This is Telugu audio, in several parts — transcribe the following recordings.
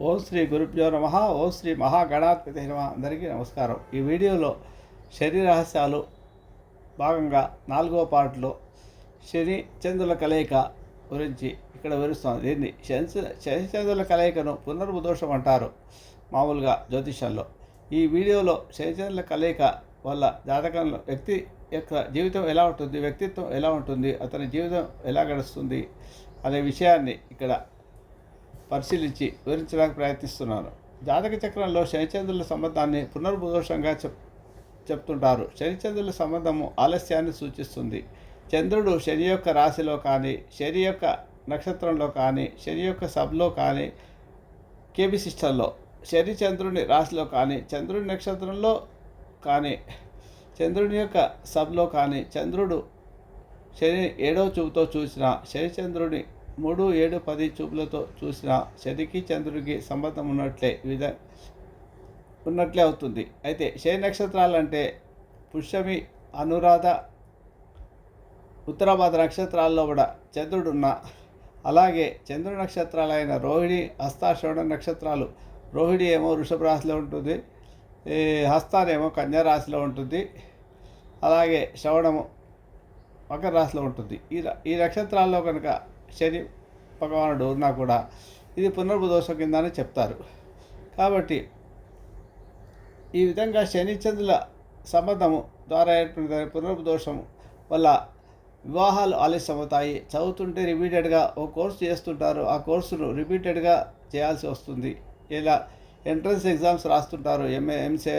ఓం శ్రీ గురుభ్యో నమ ఓం శ్రీ మహాగణాధిపతి నమ. అందరికీ నమస్కారం. ఈ వీడియోలో శరీర రహస్యాలు భాగంగా నాలుగో పార్ట్లో శని చంద్రుల కలయిక గురించి ఇక్కడ వివరిస్తుంది దీన్ని శని శని చంద్రుల కలయికను పునర్భుదోషం అంటారు మామూలుగా జ్యోతిషంలో ఈ వీడియోలో శనిచంద్రుల కలయిక వల్ల జాతకంలో వ్యక్తి యొక్క జీవితం ఎలా ఉంటుంది వ్యక్తిత్వం ఎలా ఉంటుంది అతని జీవితం ఎలా గడుస్తుంది అనే విషయాన్ని ఇక్కడ పరిశీలించి వివరించడానికి ప్రయత్నిస్తున్నాను జాతక చక్రంలో శనిచంద్రుల సంబంధాన్ని పునర్భూషంగా చెప్ చెప్తుంటారు. శనిచంద్రుల సంబంధము ఆలస్యాన్ని సూచిస్తుంది. చంద్రుడు శని యొక్క రాశిలో కానీ శని యొక్క నక్షత్రంలో కానీ శని యొక్క సబ్లో కానీ కేబి సిస్టంలో శని చంద్రుని రాశిలో కానీ చంద్రుని నక్షత్రంలో కానీ చంద్రుని యొక్క సబ్లో కానీ చంద్రుడు శని ఏడవ చూపుతో చూసిన శనిచంద్రుని మూడు ఏడు పది చూపులతో చూసిన శనికి చంద్రుడికి సంబంధం ఉన్నట్లే విధ ఉన్నట్లే అవుతుంది. అయితే శని నక్షత్రాలు అంటే పుష్యమి అనురాధ ఉత్తరాభాద నక్షత్రాల్లో కూడా చంద్రుడున్న అలాగే చంద్రుడి నక్షత్రాలైన రోహిణి హస్తాశ్రవణ నక్షత్రాలు. రోహిణి ఏమో వృషభ రాశిలో ఉంటుంది. హస్తానేమో కన్యా రాశిలో ఉంటుంది. అలాగే శ్రవణము మకర రాశిలో ఉంటుంది. ఈ ఈ నక్షత్రాల్లో కనుక శని భగవానుడు ఉన్నా కూడా ఇది పునర్భదోషం కింద అని చెప్తారు. కాబట్టి ఈ విధంగా శనిచంద్రుల సంబంధము ద్వారా ఏర్పడిన పునర్భుదోషము వల్ల వివాహాలు ఆలస్యమవుతాయి. చదువుతుంటే రిపీటెడ్గా ఓ కోర్సు చేస్తుంటారు. ఆ కోర్సును రిపీటెడ్గా చేయాల్సి వస్తుంది. ఇలా ఎంట్రన్స్ ఎగ్జామ్స్ రాస్తుంటారు. ఎంఏ ఎంసే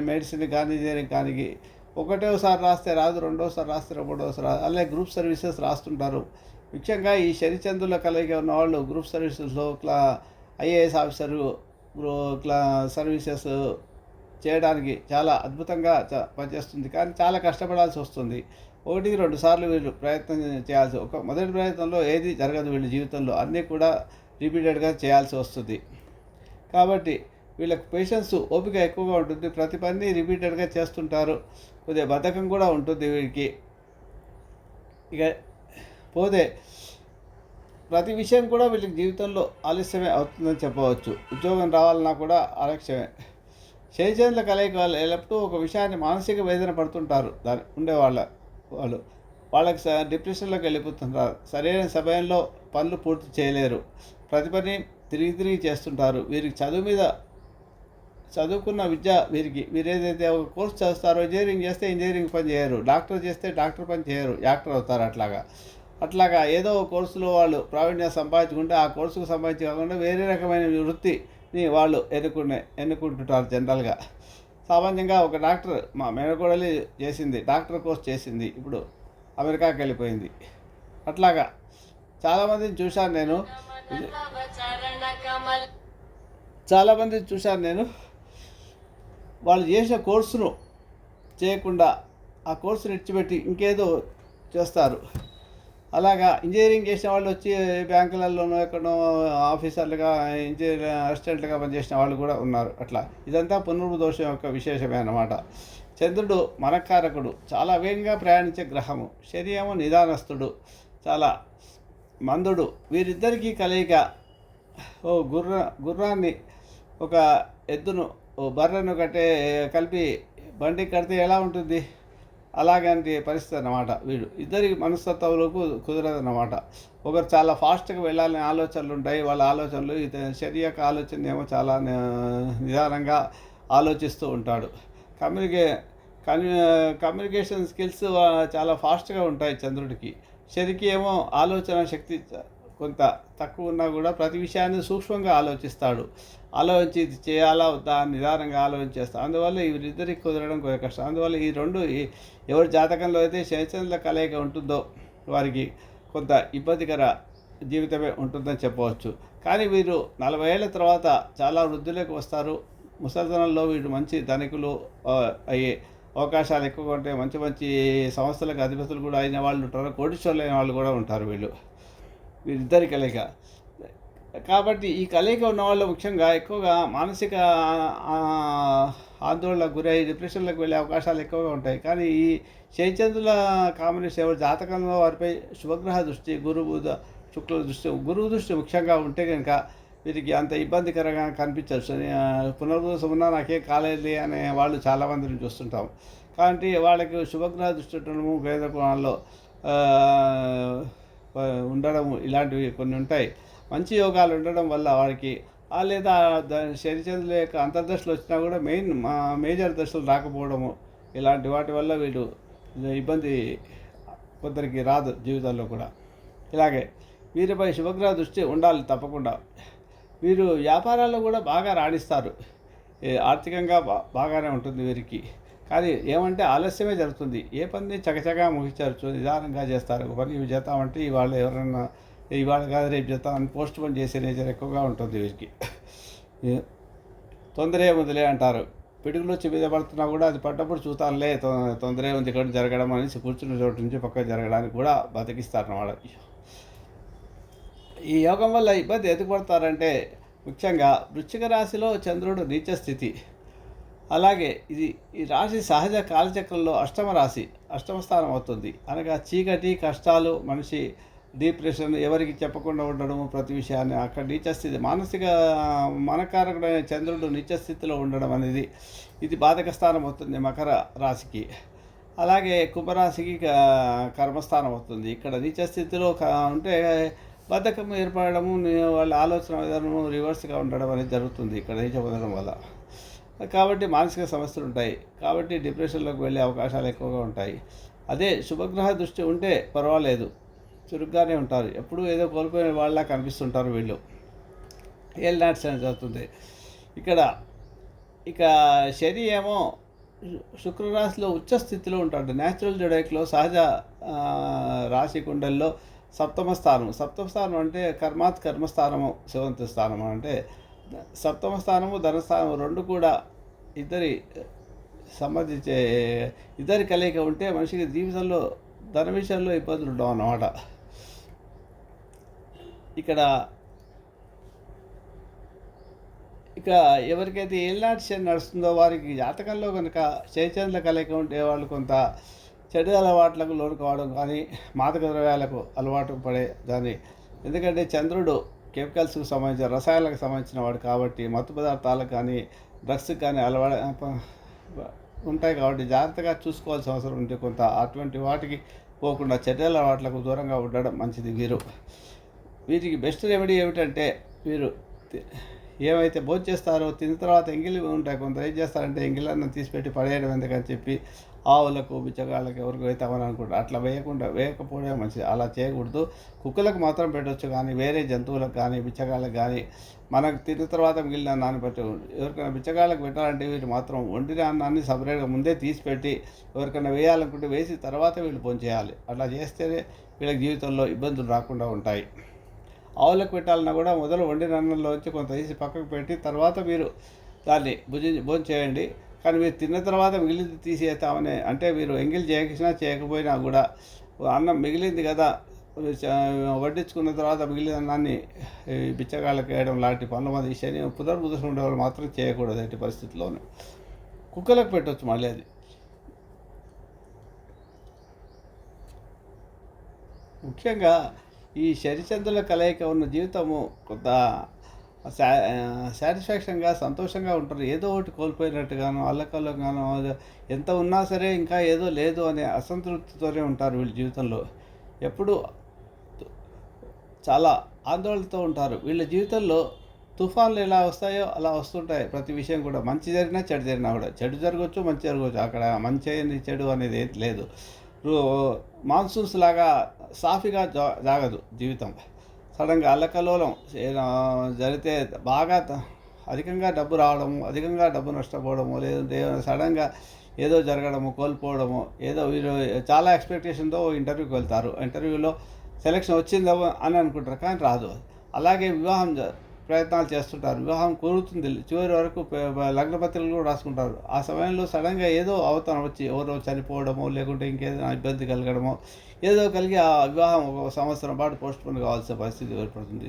మెడిసిన్ కానీ ఇంజనీరింగ్ కానీ ఒకటోసారి రాస్తే రాదు రెండోసారి రాస్తే మూడోసారి రాదు. అలాగే గ్రూప్ సర్వీసెస్ రాస్తుంటారు. ముఖ్యంగా ఈ శనిచంద్రుల కలయిక ఉన్న వాళ్ళు గ్రూప్ సర్వీసెస్లో క్లా ఐఏఎస్ ఆఫీసరు క్లా సర్వీసెస్ చేయడానికి చాలా అద్భుతంగా పనిచేస్తుంది. కానీ చాలా కష్టపడాల్సి వస్తుంది. ఒకటి రెండు సార్లు వీళ్ళు ప్రయత్నం చేయాల్సి ఒక మొదటి ప్రయత్నంలో ఏది జరగదు వీళ్ళ జీవితంలో అన్నీ కూడా రిపీటెడ్గా చేయాల్సి వస్తుంది. కాబట్టి వీళ్ళకి పేషెన్స్ ఓపిక ఎక్కువగా ఉంటుంది. ప్రతి పని రిపీటెడ్గా చేస్తుంటారు. కొద్దిగా బద్ధకం కూడా ఉంటుంది వీడికి ఇక పోతే ప్రతి విషయం కూడా వీళ్ళకి జీవితంలో ఆలస్యమే అవుతుందని చెప్పవచ్చు. ఉద్యోగం రావాలన్నా కూడా ఆలస్యమే. శనిచంద్రుల కలయిక వాళ్ళు ఎల్లప్పుడూ ఒక విషయాన్ని మానసిక వేదన పడుతుంటారు. దాని ఉండేవాళ్ళ వాళ్ళు. వాళ్ళకి స డిప్రెషన్లోకి వెళ్ళిపోతుంటారు. సరైన సమయంలో పనులు పూర్తి చేయలేరు. ప్రతి పని తిరిగి తిరిగి చేస్తుంటారు. వీరికి చదువు మీద చదువుకున్న విద్య వీరికి వీరు ఏదైతే ఒక కోర్స్ చేస్తారో ఇంజనీరింగ్ చేస్తే ఇంజనీరింగ్ పని చేయరు. డాక్టర్ చేస్తే డాక్టర్ పని చేయరు. యాక్టర్ అవుతారు అట్లాగా. అట్లాగా ఏదో కోర్సులో వాళ్ళు ప్రావీణ్యం సంపాదించుకుంటే ఆ కోర్సుకు సంబంధించి కాకుండా వేరే రకమైన వృత్తిని వాళ్ళు ఎన్నుకునే ఎన్నుకుంటుంటారు జనరల్గా. సామాన్యంగా ఒక డాక్టర్ మా మేనకోడలి చేసింది డాక్టర్ కోర్స్ చేసింది. ఇప్పుడు అమెరికాకి వెళ్ళిపోయింది. అట్లాగా చాలామందిని చూశాను నేను. చాలామందిని చూశాను నేను. వాళ్ళు చేసిన కోర్సును చేయకుండా ఆ కోర్సును ఇడిచిపెట్టి ఇంకేదో చేస్తారు. అలాగా ఇంజనీరింగ్ చేసిన వాళ్ళు వచ్చి బ్యాంకులలోనూ ఎక్కడో ఆఫీసర్లుగా ఇంజనీర్ అసిస్టెంట్లుగా పనిచేసిన వాళ్ళు కూడా ఉన్నారు. అట్లా. ఇదంతా పునర్దోషం యొక్క విశేషమే అన్నమాట. చంద్రుడు మనకారకుడు చాలా వేగంగా ప్రయాణించే గ్రహము. శరీరము నిదానస్తుడు చాలా మందుడు. వీరిద్దరికీ కలయిక. ఓ గుర్ర గుర్రాన్ని ఒక ఎద్దును ఓ బర్రెను కట్టే కలిపి బండి కడితే ఎలా ఉంటుంది? అలాగంటి పరిస్థితి అన్నమాట వీడు. ఇద్దరి మనస్తత్వాలకు కుదరదన్నమాట. ఒకరు చాలా ఫాస్ట్గా వెళ్ళాలనే ఆలోచనలు ఉంటాయి. వాళ్ళ ఆలోచనలు ఇతని శరీర యొక్క ఆలోచన ఏమో చాలా నిదానంగా ఆలోచిస్తూ ఉంటాడు. కమ్యూనికే కమ్యూ కమ్యూనికేషన్ స్కిల్స్ చాలా ఫాస్ట్గా ఉంటాయి చంద్రుడికి. శరికి ఏమో ఆలోచన శక్తి కొంత తక్కువ ఉన్నా కూడా ప్రతి విషయాన్ని సూక్ష్మంగా ఆలోచిస్తాడు. ఆలోచించి ఇది చేయాలా వద్దా నిదానంగా ఆలోచించేస్తాడు. అందువల్ల వీరిద్దరికి కుదరడం కొంచెం కష్టం. అందువల్ల ఈ రెండు ఈ- ఎవరి జాతకంలో అయితే శనిచంద్రుల కలయిక ఉంటుందో వారికి కొంత ఇబ్బందికర జీవితమే ఉంటుందని చెప్పవచ్చు. కానీ వీరు నలభై ఏళ్ళ తర్వాత చాలా వృద్ధులకు వస్తారు. ముసలితనంలో వీరు మంచి ధనికులు అయ్యే అవకాశాలు ఎక్కువగా ఉంటాయి. మంచి మంచి సంస్థలకు అధిపతులు కూడా అయిన వాళ్ళు ఉంటారు. కోటీశ్వరులు అయిన వాళ్ళు కూడా ఉంటారు వీళ్ళు. వీరిద్దరి కలయిక. కాబట్టి ఈ కలయిక ఉన్న వాళ్ళు ముఖ్యంగా ఎక్కువగా మానసిక ఆందోళనకు గురై డిప్రెషన్లకు వెళ్ళే అవకాశాలు ఎక్కువగా ఉంటాయి. కానీ ఈ చైచంద్రుల కాంబినేషన్ ఎవరు? జాతకంలో వారిపై శుభగ్రహ దృష్టి గురువు శుక్ల దృష్టి గురువు దృష్టి ముఖ్యంగా ఉంటే కనుక వీరికి అంత ఇబ్బందికరంగా కనిపించవచ్చు పునర్వసం ఉన్నా నాకేం కాలేదు అనే వాళ్ళు చాలామందిని చూస్తుంటాం కాబట్టి వాళ్ళకి శుభగ్రహ దృష్టి ఉండడము వేద కోణాల్లో ఉండడం ఇలాంటివి కొన్ని ఉంటాయి. మంచి యోగాలు ఉండడం వల్ల వారికి లేదా శనిచంద్రుల యొక్క అంతర్దశలు వచ్చినా కూడా మెయిన్ మా మేజర్ దశలు రాకపోవడము ఇలాంటి వాటి వల్ల వీడు ఇబ్బంది కొందరికి రాదు జీవితంలో కూడా. ఇలాగే వీరిపై శుభగ్రహ దృష్టి ఉండాలి తప్పకుండా. వీరు వ్యాపారాల్లో కూడా బాగా రాణిస్తారు. ఆర్థికంగా బాగానే ఉంటుంది వీరికి. కానీ ఏమంటే ఆలస్యమే జరుగుతుంది. ఏ పని చకచకా ముగించారు నిదానంగా చేస్తారు. ఒక పని ఇవి చేస్తామంటే ఇవాళ ఎవరైనా ఇవాళ కాదు రేపు చేస్తామని పోస్ట్ పోన్ చేసే నేచర్ ఎక్కువగా ఉంటుంది వీరికి. తొందరే ఉందిలే అంటారు. పిడుగులు వచ్చి మీద పడుతున్నా కూడా అది పడ్డప్పుడు చూస్తానులే తొ- తొందరే ఉంది ఇక్కడ జరగడం అనేసి కూర్చున్న చోటు నుంచి పక్కకు జరగడానికి కూడా బతికిస్తారు వాళ్ళకి ఈ యోగం వల్ల ఇబ్బంది ఎదుగుపడతారంటే ముఖ్యంగా వృశ్చిక రాశిలో చంద్రుడు నీచ స్థితి అలాగే ఇది ఈ రాశి సహజ కాలచక్రంలో అష్టమ రాశి అష్టమ స్థానం అవుతుంది. అనగా చీకటి కష్టాలు మనిషి డిప్రెషన్ ఎవరికి చెప్పకుండా ఉండడం ప్రతి విషయాన్ని అక్కడ నీచస్థితి మానసిక మనకారకుడైన చంద్రుడు నీచ స్థితిలో ఉండడం అనేది ఇది బాధక స్థానం అవుతుంది మకర రాశికి. అలాగే కుంభరాశికి కర్మస్థానం అవుతుంది. ఇక్కడ నీచస్థితిలో ఉంటే బద్ధకం ఏర్పడము వాళ్ళ ఆలోచన విధానము రివర్స్గా ఉండడం అనేది జరుగుతుంది ఇక్కడ నీచ పొందడం వల్ల. కాబట్టి మానసిక సమస్యలు ఉంటాయి. కాబట్టి డిప్రెషన్లోకి వెళ్ళే అవకాశాలు ఎక్కువగా ఉంటాయి. అదే శుభగ్రహ దృష్టి ఉంటే పర్వాలేదు. చురుగ్గానే ఉంటారు. ఎప్పుడూ ఏదో కోల్పోయిన వాళ్ళ కనిపిస్తుంటారు వీళ్ళు. ఏల్ నాట్స్ అని జరుగుతుంది. ఇక్కడ ఇక శని ఏమో శుక్రరాశిలో ఉచ్చ స్థితిలో ఉంటాడు. న్యాచురల్ జుడైక్లో సహజ రాశి కుండల్లో సప్తమ స్థానం. సప్తమ స్థానం అంటే కర్మాత్ కర్మస్థానము శివంత స్థానము అంటే సప్తమ స్థానము ధనస్థానము రెండు కూడా ఇద్దరి సంబంధించే ఇద్దరి కలయిక ఉంటే మనిషికి జీవితంలో ధన విషయంలో ఇబ్బందులు ఉండవు అన్నమాట ఇక్కడ ఇక ఎవరికైతే ఏళ్ళనాటి శని నడుస్తుందో వారికి జాతకంలో కనుక చైతన్య కలయిక ఉంటే వాళ్ళు కొంత చెడు అలవాట్లకు లోను కావడం కానీ మాదక ద్రవ్యాలకు అలవాటు పడే దాన్ని. ఎందుకంటే చంద్రుడు కెమికల్స్కి సంబంధించిన రసాయనాలకు సంబంధించిన వాడు కాబట్టి మత్తు పదార్థాలకు కానీ డ్రగ్స్ కానీ అలవాటు ఉంటాయి కాబట్టి జాగ్రత్తగా చూసుకోవాల్సిన అవసరం ఉంటే కొంత అటువంటి వాటికి పోకుండా చెడ్డల అలవాట్లకు దూరంగా ఉండడం మంచిది వీరు వీటికి బెస్ట్ రెమెడీ ఏమిటంటే వీరు ఏమైతే భోజనం చేస్తారో తిన్న తర్వాత ఎంగిలి ఉంటాయి. కొంత ఏం చేస్తారంటే ఎంగిలన్నం తీసిపెట్టి పడేయడం ఎందుకని చెప్పి ఆవులకు బిచ్చగాళ్ళకి ఎవరికి వేస్తామని అనుకుంటారు. అట్లా వేయకుండా వేయకపోవడమే మంచిది. అలా చేయకూడదు. కుక్కలకు మాత్రం పెట్టవచ్చు కానీ వేరే జంతువులకు కానీ బిచ్చగాళ్ళకి కానీ మనకు తిన్న తర్వాత మిగిలిన అన్నాన్ని పెట్టకూడదు ఎవరికైనా బిచ్చగాళ్ళకి పెట్టాలంటే వీళ్ళు మాత్రం వండిన అన్నాన్ని సపరేట్గా ముందే తీసిపెట్టి ఎవరికైనా వేయాలనుకుంటే వేసి తర్వాత వీళ్ళు చేయాలి. అట్లా చేస్తేనే వీళ్ళకి జీవితంలో ఇబ్బందులు రాకుండా ఉంటాయి. ఆవులకు పెట్టాలన్నా కూడా మొదలు వండిన అన్నంలో వచ్చి కొంత తీసి పక్కకు పెట్టి తర్వాత మీరు దాన్ని భుజి భోజనం చేయండి కానీ మీరు తిన్న తర్వాత మిగిలింది తీసేస్తామని అంటే మీరు ఎంగిల్ చేయించినా చేయకపోయినా కూడా అన్నం మిగిలింది కదా వడ్డించుకున్న తర్వాత మిగిలిన అన్నాన్ని బిచ్చగాళ్ళకి వేయడం లాంటి పనులు మంది పుదర్ పునర్బుధులు ఉండేవాళ్ళు మాత్రం చేయకూడదు ఎట్టి పరిస్థితుల్లోనే. కుక్కలకు పెట్టవచ్చు మళ్ళీ అది. ముఖ్యంగా ఈ శరిచంద్రుల కలయిక ఉన్న జీవితము కొంత శా సాటిస్ఫాక్షన్గా సంతోషంగా ఉంటారు. ఏదో ఒకటి కోల్పోయినట్టుగాను అల్లకల్లోగాను ఎంత ఉన్నా సరే ఇంకా ఏదో లేదు అనే అసంతృప్తితోనే ఉంటారు వీళ్ళ జీవితంలో. ఎప్పుడు చాలా ఆందోళనతో ఉంటారు. వీళ్ళ జీవితంలో తుఫాన్లు ఎలా వస్తాయో అలా వస్తుంటాయి ప్రతి విషయం కూడా. మంచి జరిగినా చెడు జరిగినా కూడా. చెడు జరగవచ్చు మంచి జరగవచ్చు అక్కడ మంచి అని చెడు అనేది ఏం లేదు. మాన్సూన్స్ లాగా సాఫీగా జా- జాగదు జీవితం. సడన్గా అల్లకలోలం. జరిగితే బాగా అధికంగా డబ్బు రావడము అధికంగా డబ్బు నష్టపోవడము లేదంటే సడన్గా ఏదో జరగడము కోల్పోవడము ఏదో వీరు చాలా ఎక్స్పెక్టేషన్తో ఇంటర్వ్యూకి వెళ్తారు. ఇంటర్వ్యూలో సెలెక్షన్ వచ్చిందేమో అని అనుకుంటారు కానీ రాదు అలాగే వివాహం ప్రయత్నాలు చేస్తుంటారు. వివాహం కోరుతుంది. చివరి వరకు లగ్న పత్రికలు కూడా రాసుకుంటారు. ఆ సమయంలో సడన్గా ఏదో అవతారం వచ్చి ఎవరో చనిపోవడమో లేకుంటే ఇంకేదైనా ఇబ్బంది కలగడమో ఏదో కలిగి ఆ వివాహం ఒక సంవత్సరం పాటు పోస్ట్ పోన్ కావాల్సిన పరిస్థితి ఏర్పడుతుంది.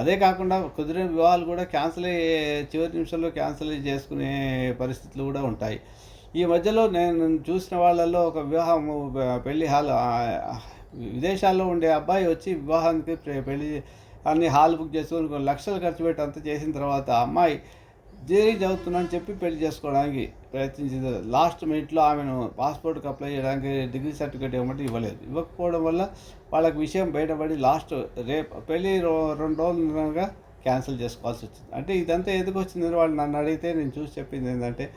అదే కాకుండా కుదిరిన వివాహాలు కూడా క్యాన్సిల్ అయ్యే చివరి నిమిషంలో క్యాన్సిల్ చేసుకునే పరిస్థితులు కూడా ఉంటాయి. ఈ మధ్యలో నేను చూసిన వాళ్ళల్లో ఒక వివాహం పెళ్ళి హాల్ విదేశాల్లో ఉండే అబ్బాయి వచ్చి వివాహానికి పెళ్ళి అన్ని హాల్ బుక్ చేసుకొని కొన్ని లక్షలు ఖర్చు పెట్టి అంత చేసిన తర్వాత అమ్మాయి జైలుకి చదువుతున్నాను చెప్పి పెళ్ళి చేసుకోవడానికి ప్రయత్నించింది. లాస్ట్ మినిట్లో ఆమెను పాస్పోర్ట్కి అప్లై చేయడానికి డిగ్రీ సర్టిఫికేట్ ఇవ్వమంటే ఇవ్వలేదు. ఇవ్వకపోవడం వల్ల వాళ్ళకి విషయం బయటపడి లాస్ట్ రేపు పెళ్ళి రో- రెండు రోజులుగా క్యాన్సిల్ చేసుకోవాల్సి వచ్చింది. అంటే ఇదంతా ఎందుకు వచ్చిందని వాళ్ళు నన్ను అడిగితే నేను చూసి చెప్పింది ఏంటంటే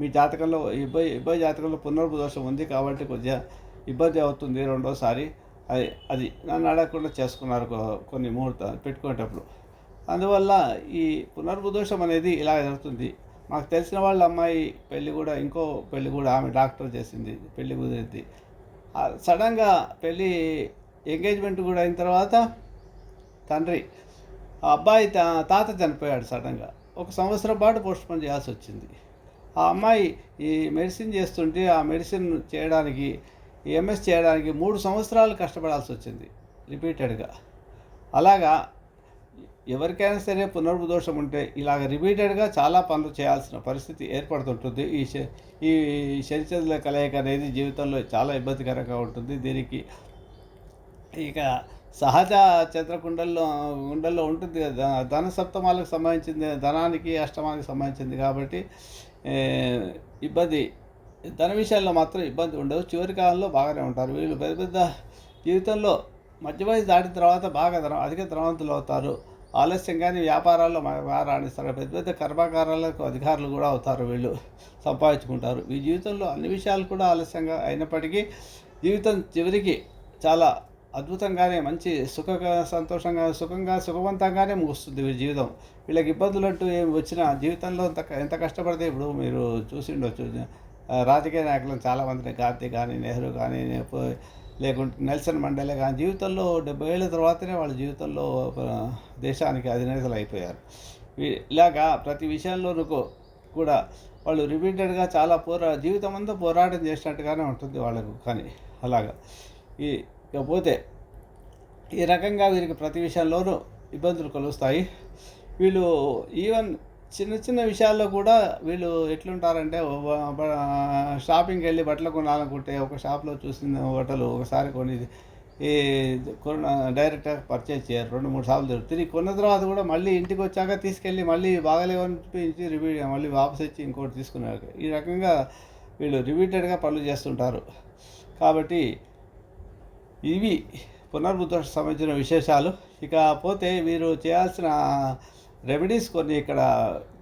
మీ జాతకంలో ఇబ్బంది ఇబ్బంది జాతకంలో పునర్పు దోషం ఉంది కాబట్టి కొద్దిగా ఇబ్బంది అవుతుంది రెండోసారి. అది అది నన్ను అడగకుండా చేసుకున్నారు కొన్ని ముహూర్తాలు పెట్టుకునేటప్పుడు. అందువల్ల ఈ పునర్భుదోషం అనేది ఇలా జరుగుతుంది. మాకు తెలిసిన వాళ్ళ అమ్మాయి పెళ్ళి కూడా ఇంకో పెళ్ళి కూడా ఆమె డాక్టర్ చేసింది పెళ్ళి కుదిరింది. సడన్గా పెళ్ళి ఎంగేజ్మెంట్ కూడా అయిన తర్వాత తండ్రి ఆ అబ్బాయి తా- తాత చనిపోయాడు సడన్గా. ఒక సంవత్సరం పాటు పోస్ట్పోన్ చేయాల్సి వచ్చింది. ఆ అమ్మాయి ఈ మెడిసిన్ చేస్తుంటే ఆ మెడిసిన్ చేయడానికి ఎంఎస్ చేయడానికి మూడు సంవత్సరాలు కష్టపడాల్సి వచ్చింది రిపీటెడ్గా. అలాగా ఎవరికైనా సరే పునర్దోషం ఉంటే ఇలాగ రిపీటెడ్గా చాలా పనులు చేయాల్సిన పరిస్థితి ఏర్పడుతుంటుంది. ఈ ఈ శనిచంద్రుల కలయిక అనేది జీవితంలో చాలా ఇబ్బందికరంగా ఉంటుంది. దీనికి ఇక సహజ చంద్రకుండల్లో గుండెల్లో ఉంటుంది ధన సప్తమాలకు సంబంధించింది ధనానికి అష్టమానికి సంబంధించింది కాబట్టి ఇబ్బంది ధన విషయాల్లో మాత్రం ఇబ్బంది ఉండదు. చివరి కాలంలో బాగానే ఉంటారు. వీళ్ళు పెద్ద పెద్ద జీవితంలో మధ్య వయసు దాటిన తర్వాత బాగా ధన అధిక ధనవంతులు అవుతారు. ఆలస్యంగానే వ్యాపారాల్లో మా- రాణిస్తారు. పెద్ద పెద్ద కర్మాగారాలకు అధికారులు కూడా అవుతారు వీళ్ళు సంపాదించుకుంటారు. ఈ జీవితంలో అన్ని విషయాలు కూడా ఆలస్యంగా అయినప్పటికీ జీవితం చివరికి చాలా అద్భుతంగానే మంచి సుఖ సంతోషంగా సుఖంగా సుఖవంతంగానే ముగుస్తుంది జీవితం. వీళ్ళకి ఇబ్బందులు అంటూ ఏమి వచ్చినా జీవితంలో ఎంత ఎంత కష్టపడితే ఇప్పుడు మీరు చూసి ఉండొచ్చు. రాజకీయ నాయకులను చాలామందిని గాంధీ కానీ నెహ్రూ కానీ లేకుంటే నెల్సన్ మండలే కానీ జీవితంలో డెబ్బై ఏళ్ళ తర్వాతనే వాళ్ళ జీవితంలో దేశానికి అధినేతలు అయిపోయారు. వీ- ఇలాగా ప్రతి విషయంలోనూ కూడా వాళ్ళు రిపీటెడ్గా చాలా పోరా జీవితం అంతా పోరాటం చేసినట్టుగానే ఉంటుంది వాళ్ళకు కానీ అలాగా. ఈ ఇకపోతే ఈ రకంగా వీరికి ప్రతి విషయంలోనూ ఇబ్బందులు కలుస్తాయి వీళ్ళు ఈవెన్ చిన్న చిన్న విషయాల్లో కూడా వీళ్ళు ఎట్లుంటారంటే షాపింగ్కి వెళ్ళి బట్టలు కొనాలనుకుంటే ఒక షాప్లో చూసిన బట్టలు ఒకసారి కొని ఈ కొన్న డైరెక్ట్గా పర్చేజ్ చేయరు. రెండు మూడు సార్లు తిరుగు. తిరిగి కొన్న తర్వాత కూడా మళ్ళీ ఇంటికి వచ్చాక తీసుకెళ్ళి మళ్ళీ బాగలేవని చూపించి రిపీ మళ్ళీ వాపస్ ఇచ్చి ఇంకోటి తీసుకున్నారు. ఈ రకంగా వీళ్ళు రిపీటెడ్గా పనులు చేస్తుంటారు. కాబట్టి ఇవి పునర్భుత సంబంధించిన విశేషాలు. ఇకపోతే వీరు మీరు చేయాల్సిన రెమెడీస్ కొన్ని ఇక్కడ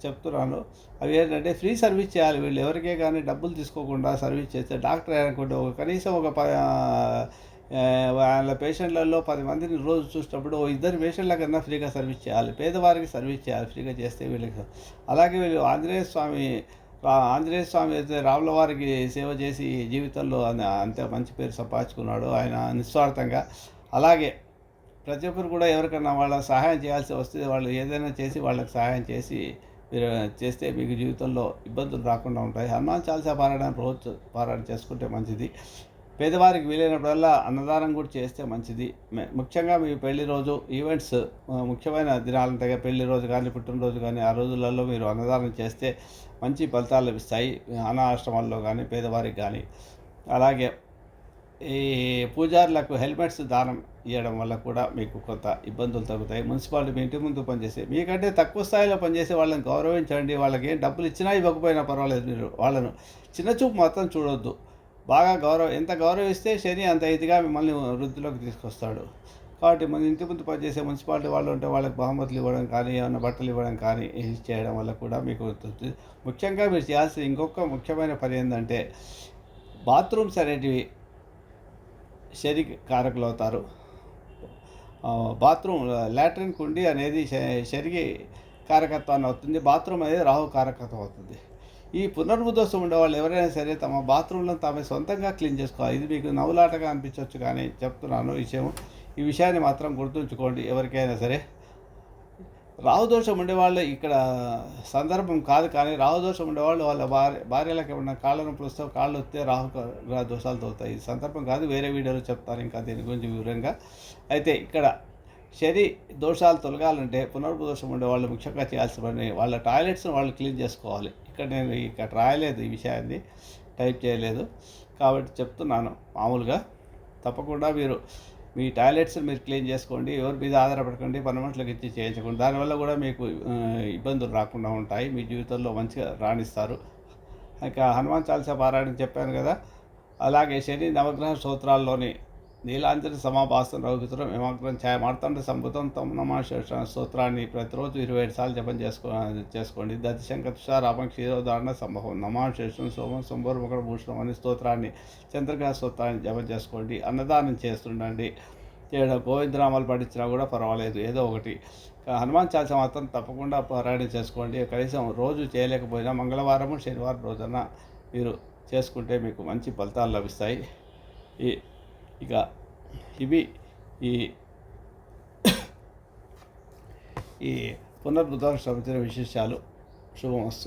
చెప్తున్నాను. అవి ఏంటంటే ఫ్రీ సర్వీస్ చేయాలి. వీళ్ళు ఎవరికే కానీ డబ్బులు తీసుకోకుండా సర్వీస్ చేస్తే డాక్టర్ అనుకుంటే ఒక కనీసం ఒక ప ఆయన వాళ్ళ పేషెంట్లలో పది మందిని రోజు చూసినప్పుడు ఇద్దరు పేషెంట్ల కన్నా ఫ్రీగా సర్వీస్ చేయాలి. పేదవారికి సర్వీస్ చేయాలి. ఫ్రీగా చేస్తే వీళ్ళకి అలాగే వీళ్ళు ఆంజనేయ స్వామి ఆంజనేయ స్వామి అయితే రాముల వారికి సేవ చేసి జీవితంలో అంత మంచి పేరు సంపాదించుకున్నాడు. ఆయన నిస్వార్థంగా. అలాగే ప్రతి ఒక్కరు కూడా ఎవరికైనా వాళ్ళ సహాయం చేయాల్సి వస్తే వాళ్ళు ఏదైనా చేసి వాళ్ళకి సహాయం చేసి మీరు చేస్తే మీకు జీవితంలో ఇబ్బందులు రాకుండా ఉంటాయి. హనుమాన్ చాలీసా పారాయణ రోజు పారాయణ చేసుకుంటే మంచిది. పేదవారికి వీలైనప్పుడల్లా అన్నదానం కూడా చేస్తే మంచిది. ముఖ్యంగా మీ పెళ్ళి రోజు ఈవెంట్స్ ముఖ్యమైన దినాలు పెళ్ళి రోజు కానీ పుట్టినరోజు కానీ ఆ రోజులలో మీరు అన్నదానం చేస్తే మంచి ఫలితాలు లభిస్తాయి. అనాశ్రమాల్లో కానీ పేదవారికి కానీ. అలాగే ఈ పూజారులకు హెల్మెట్స్ దానం ఇవ్వడం వల్ల కూడా మీకు కొంత ఇబ్బందులు తగ్గుతాయి. మున్సిపాలిటీ మీ ఇంటి ముందు పనిచేసే మీకంటే తక్కువ స్థాయిలో పనిచేసే వాళ్ళని గౌరవించండి. వాళ్ళకి ఏం డబ్బులు ఇచ్చినా ఇవ్వకపోయినా పర్వాలేదు మీరు. వాళ్ళను చిన్న చూపు మొత్తం చూడొద్దు. బాగా గౌరవ ఎంత గౌరవిస్తే శని అంత ఇదిగా మిమ్మల్ని వృద్ధిలోకి తీసుకొస్తాడు. కాబట్టి మన ఇంటి ముందు పనిచేసే మున్సిపాలిటీ వాళ్ళు ఉంటే వాళ్ళకి బహుమతులు ఇవ్వడం కానీ ఏమైనా బట్టలు ఇవ్వడం కానీ ఇది చేయడం వల్ల కూడా మీకు ముఖ్యంగా మీరు చేయాల్సిన ఇంకొక ముఖ్యమైన పని ఏంటంటే బాత్రూమ్స్ అనేటివి శనికి కారకులు అవుతారు. బాత్రూమ్ లాట్రిన్ కుండి అనేది శరిగి కారకత్వాన్ని అవుతుంది. బాత్రూమ్ అనేది రాహు కారకత్వం అవుతుంది. ఈ పునర్భుదోషం ఉండేవాళ్ళు ఎవరైనా సరే తమ బాత్రూంలను తామే సొంతంగా క్లీన్ చేసుకోవాలి. ఇది మీకు నవ్వులాటగా అనిపించవచ్చు కానీ చెప్తున్నాను విషయం. ఈ విషయాన్ని మాత్రం గుర్తుంచుకోండి ఎవరికైనా సరే. రాహుదోషం ఉండేవాళ్ళు ఇక్కడ సందర్భం కాదు కానీ రాహుదోషం ఉండేవాళ్ళు వాళ్ళ భార్య భార్యలకు ఏమన్నా కాళ్ళ నొప్పులు వస్తే కాళ్ళు వస్తే రాహు దోషాలు తోతాయి సందర్భం కాదు వేరే వీడియోలో చెప్తాను ఇంకా దీని గురించి వివరంగా. అయితే ఇక్కడ శని దోషాలు తొలగాలంటే పునర్దోషం ఉండే వాళ్ళు ముఖ్యంగా చేయాల్సిన పని వాళ్ళ టాయిలెట్స్ని వాళ్ళు క్లీన్ చేసుకోవాలి. ఇక్కడ నేను ఇక్కడ రాయలేదు ఈ విషయాన్ని టైప్ చేయలేదు. కాబట్టి చెప్తున్నాను మామూలుగా. తప్పకుండా మీరు మీ టాయిలెట్స్ మీరు క్లీన్ చేసుకోండి ఎవరి మీద ఆధారపడకండి పని మనుషులకు ఇచ్చి చేయించకండి. దానివల్ల కూడా మీకు ఇబ్బందులు రాకుండా ఉంటాయి. మీ జీవితంలో మంచిగా రాణిస్తారు. ఇంకా హనుమాన్ చాలీసా పారాయణ చెప్పాను కదా? అలాగే శని నవగ్రహ స్తోత్రాల్లోని నీలాంజన సమాభాసం రఘుతురం ఏమాత్రం ఛాయ మార్తండ సంభుతం తమ నమాశేష స్తోత్రాన్ని ప్రతిరోజు ఇరవై ఏడు సార్లు జపం చేసుకో చేసుకోండి. దతిశంక తుషారాపం క్షీరోదారణ సంభవం నమాశేషం సోమం సంభూర్మకర భూషణం అనే స్తోత్రాన్ని చంద్రగ్రహ స్తోత్రాన్ని జపం చేసుకోండి. అన్నదానం చేస్తుండండి. చేయడం గోవిందరామాలు పఠించినా కూడా పర్వాలేదు. ఏదో ఒకటి. హనుమాన్ చాలీసా మాత్రం తప్పకుండా పారాయణ చేసుకోండి. కనీసం రోజు చేయలేకపోయినా మంగళవారము శనివారం రోజున మీరు చేసుకుంటే మీకు మంచి ఫలితాలు లభిస్తాయి. ఈ ఇక ఇవి ఈ ఈ పునర్బుధ సంవత్సర విశేషాలు. శుభమస్తు.